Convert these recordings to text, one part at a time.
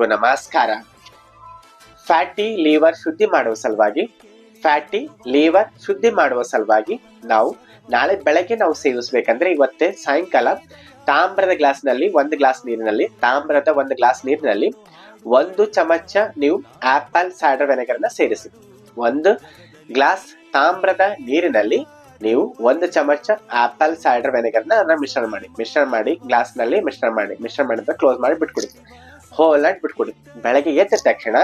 ಎಲ್ಲರಿಗೂ ನಮಸ್ಕಾರ ಫ್ಯಾಟಿ ಲೀವರ್ ಶುದ್ಧಿ ಮಾಡುವ ಸಲುವಾಗಿ ಫ್ಯಾಟಿ ಲೀವರ್ ಶುದ್ಧಿ ಮಾಡುವ ಸಲುವಾಗಿ ನಾವು ನಾಳೆ ಬೆಳಗ್ಗೆ ನಾವು ಸೇವಿಸಬೇಕಂದ್ರೆ ಇವತ್ತೇ ಸಾಯಂಕಾಲ ತಾಮ್ರದ ಗ್ಲಾಸ್ನಲ್ಲಿ ಒಂದು ಗ್ಲಾಸ್ ನೀರಿನಲ್ಲಿ, ತಾಮ್ರದ ಒಂದು ಗ್ಲಾಸ್ ನೀರಿನಲ್ಲಿ ಒಂದು ಚಮಚ ನೀವು ಆಪಲ್ ಸೈಡರ್ ವೆನೆಗರ್ನ ಸೇರಿಸಿ. ಒಂದು ಗ್ಲಾಸ್ ತಾಮ್ರದ ನೀರಿನಲ್ಲಿ ನೀವು ಒಂದು ಚಮಚ ಆಪಲ್ ಸೈಡರ್ನ ಮಿಶ್ರಣ ಮಾಡಿ. ಮಿಶ್ರಣ ಮಾಡಿ ಗ್ಲಾಸ್ನಲ್ಲಿ ಮಿಶ್ರಣ ಮಾಡಿ. ಮಿಶ್ರಣ ಮಾಡಿದ್ರೆ ಕ್ಲೋಸ್ ಮಾಡಿ ಬಿಟ್ಕೊಡಿ. ಹೋಲ್ ಆಗಿ ಬಿಟ್ಕೊಡಿ. ಬೆಳಗ್ಗೆ ಎದ್ದ ತಕ್ಷಣ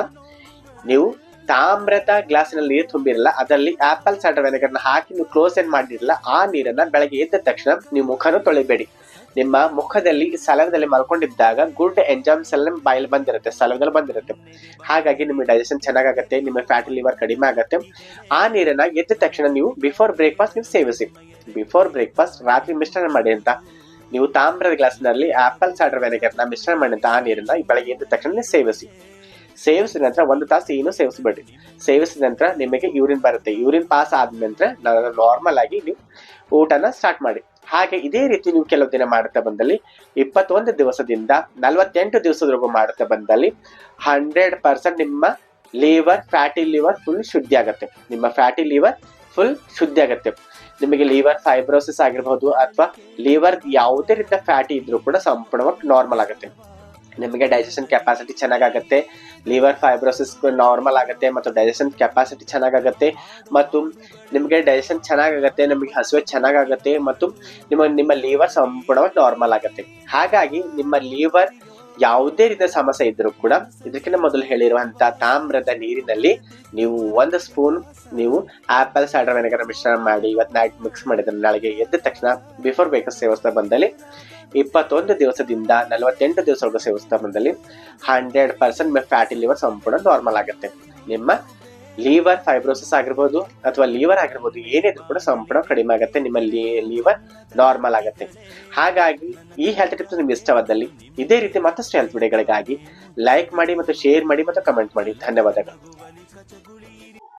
ನೀವು ತಾಮ್ರದ ಗ್ಲಾಸಿನಲ್ಲಿ ನೀರು ತುಂಬಿರಲ್ಲ, ಅದರಲ್ಲಿ ಆಪಲ್ ಸೈಡರ್ ವೆನೆಗರ್ನ ಹಾಕಿ ನೀವು ಕ್ಲೋಸ್ ಏನ್ ಮಾಡಿರಲ್ಲ, ಆ ನೀರನ್ನ ಬೆಳಗ್ಗೆ ಎದ್ದ ತಕ್ಷಣ ನೀವು ಮುಖನೂ ತೊಳಿಬೇಡಿ. ನಿಮ್ಮ ಮುಖದಲ್ಲಿ ಸಲವದಲ್ಲಿ ಮಲ್ಕೊಂಡಿದ್ದಾಗ ಗುಡ್ ಎಂಜಾಮ್ಸ್ ಎಲ್ಲ ಬಾಯಲ್ಲಿ ಬಂದಿರುತ್ತೆ ಸಲವದಲ್ಲಿ ಬಂದಿರುತ್ತೆ. ಹಾಗಾಗಿ ನಿಮಗೆ ಡೈಜೆಷನ್ ಚೆನ್ನಾಗಾಗುತ್ತೆ, ನಿಮ್ಮ ಫ್ಯಾಟಿ ಲಿವರ್ ಕಡಿಮೆ ಆಗುತ್ತೆ. ಆ ನೀರನ್ನ ಎದ್ದ ತಕ್ಷಣ ನೀವು ಬಿಫೋರ್ ಬ್ರೇಕ್ಫಾಸ್ಟ್ ನೀವು ಸೇವಿಸಿ. ಬಿಫೋರ್ ಬ್ರೇಕ್ಫಾಸ್ಟ್ ರಾತ್ರಿ ಮಿಶ್ರಣ ಮಾಡಿ ಅಂತ ನೀವು ತಾಮ್ರದ ಗ್ಲಾಸ್ನಲ್ಲಿ ಆಪಲ್ ಸೈಡರ್ ವೆನೆಗರ್ನ ಮಿಶ್ರಣ ಮಾಡಿದ ಆ ನೀರನ್ನ ಬೆಳಗ್ಗೆ ಎದ್ದ ತಕ್ಷಣ ಸೇವಿಸಿ. ಸೇವಿಸಿದ ನಂತರ ಒಂದು ತಾಸು ಏನು ಸೇವಿಸಬೇಡಿ. ಸೇವಿಸಿದ ನಂತರ ನಿಮಗೆ ಯೂರಿನ್ ಬರುತ್ತೆ. ಯೂರಿನ್ ಪಾಸ್ ಆದ ನಂತರ ನಾರ್ಮಲ್ ಆಗಿ ನೀವು ಊಟನ ಸ್ಟಾರ್ಟ್ ಮಾಡಿ. ಹಾಗೆ ಇದೇ ರೀತಿ ನೀವು ಕೆಲವು ದಿನ ಮಾಡುತ್ತಾ ಬಂದಲ್ಲಿ ಇಪ್ಪತ್ತೊಂದು ದಿವಸದಿಂದ ನಲವತ್ತೆಂಟು ದಿವಸದವರೆಗೂ ಮಾಡುತ್ತಾ ಬಂದಲ್ಲಿ ಹಂಡ್ರೆಡ್ ಪರ್ಸೆಂಟ್ ನಿಮ್ಮ ಲಿವರ್ ಫ್ಯಾಟಿ ಲಿವರ್ ಫುಲ್ ಶುದ್ಧಿ ಆಗುತ್ತೆ ನಿಮ್ಮ ಫ್ಯಾಟಿ ಲಿವರ್ ಫುಲ್ ಶುದ್ಧಿ ಆಗುತ್ತೆ ನಿಮಗೆ ಲಿವರ್ ಫೈಬ್ರೋಸಿಸ್ ಆಗಿರಬಹುದು ಅಥವಾ ಲಿವರ್ ಯಾವುದೇ ರೀತಿಯ ಫ್ಯಾಟಿ ಇದ್ರೂ ಕೂಡ ಸಂಪೂರ್ಣವಾಗಿ ನಾರ್ಮಲ್ ಆಗುತ್ತೆ. ನಿಮಗೆ ಡೈಜೆಷನ್ ಕೆಪಾಸಿಟಿ ಚೆನ್ನಾಗಾಗುತ್ತೆ ಲಿವರ್ ಫೈಬ್ರೋಸಿಸ್ ನಾರ್ಮಲ್ ಆಗುತ್ತೆ ಮತ್ತು ಡೈಜೆಷನ್ ಕೆಪಾಸಿಟಿ ಚೆನ್ನಾಗಾಗುತ್ತೆ ಮತ್ತು ನಿಮಗೆ ಡೈಜೆಷನ್ ಚೆನ್ನಾಗಾಗುತ್ತೆ, ನಿಮಗೆ ಹಸುವೆ ಚೆನ್ನಾಗಾಗುತ್ತೆ ಮತ್ತು ನಿಮ್ಮ ನಿಮ್ಮ ಲಿವರ್ ಸಂಪೂರ್ಣವಾಗಿ ನಾರ್ಮಲ್ ಆಗುತ್ತೆ. ಹಾಗಾಗಿ ನಿಮ್ಮ ಲಿವರ್ ಯಾವುದೇ ರೀತಿಯ ಸಮಸ್ಯೆ ಇದ್ರೂ ಕೂಡ ಇದಕ್ಕಿಂತ ಮೊದಲು ಹೇಳಿರುವಂತ ತಾಮ್ರದ ನೀರಿನಲ್ಲಿ ನೀವು ಒಂದು ಸ್ಪೂನ್ ನೀವು ಆಪಲ್ ಸೈಡರ್ ವೆನೆಗರ್ ಮಿಶ್ರಣ ಮಾಡಿ ಇವತ್ತು ನೈಟ್ ಮಿಕ್ಸ್ ಮಾಡಿದ್ರೆ ನಾಳೆಗೆ ಎದ್ದ ತಕ್ಷಣ ಬಿಫೋರ್ ಬೇಕಸ್ ಸೇವಿಸ್ತಾ ಬಂದಲ್ಲಿ ಇಪ್ಪತ್ತೊಂದು ದಿವಸದಿಂದ ನಲವತ್ತೆಂಟು ದಿವಸವರೆಗೂ ಸೇವಿಸ್ತಾ ಬಂದಲ್ಲಿ ಹಂಡ್ರೆಡ್ ಪರ್ಸೆಂಟ್ ಫ್ಯಾಟಿ ಲಿವರ್ ಸಂಪೂರ್ಣ ನಾರ್ಮಲ್ ಆಗುತ್ತೆ. ನಿಮ್ಮ ಲಿವರ್ ಫೈಬ್ರೋಸಿಸ್ ಆಗಿರ್ಬೋದು ಅಥವಾ ಲೀವರ್ ಆಗಿರ್ಬೋದು ಏನಿದ್ರು ಕೂಡ ಸಂಪೂರ್ಣ ಕಡಿಮೆ ಆಗುತ್ತೆ. ನಿಮ್ಮ ಲೀವರ್ ನಾರ್ಮಲ್ ಆಗುತ್ತೆ. ಹಾಗಾಗಿ ಈ ಹೆಲ್ತ್ ಟಿಪ್ಸ್ ನಿಮ್ಗೆ ಇಷ್ಟವಾದಲ್ಲಿ ಇದೇ ರೀತಿ ಮತ್ತಷ್ಟು ಹೆಲ್ತ್ ವಿಡಿಯೋಗಳಿಗಾಗಿ ಲೈಕ್ ಮಾಡಿ ಮತ್ತು ಶೇರ್ ಮಾಡಿ ಮತ್ತು ಕಮೆಂಟ್ ಮಾಡಿ. ಧನ್ಯವಾದಗಳು.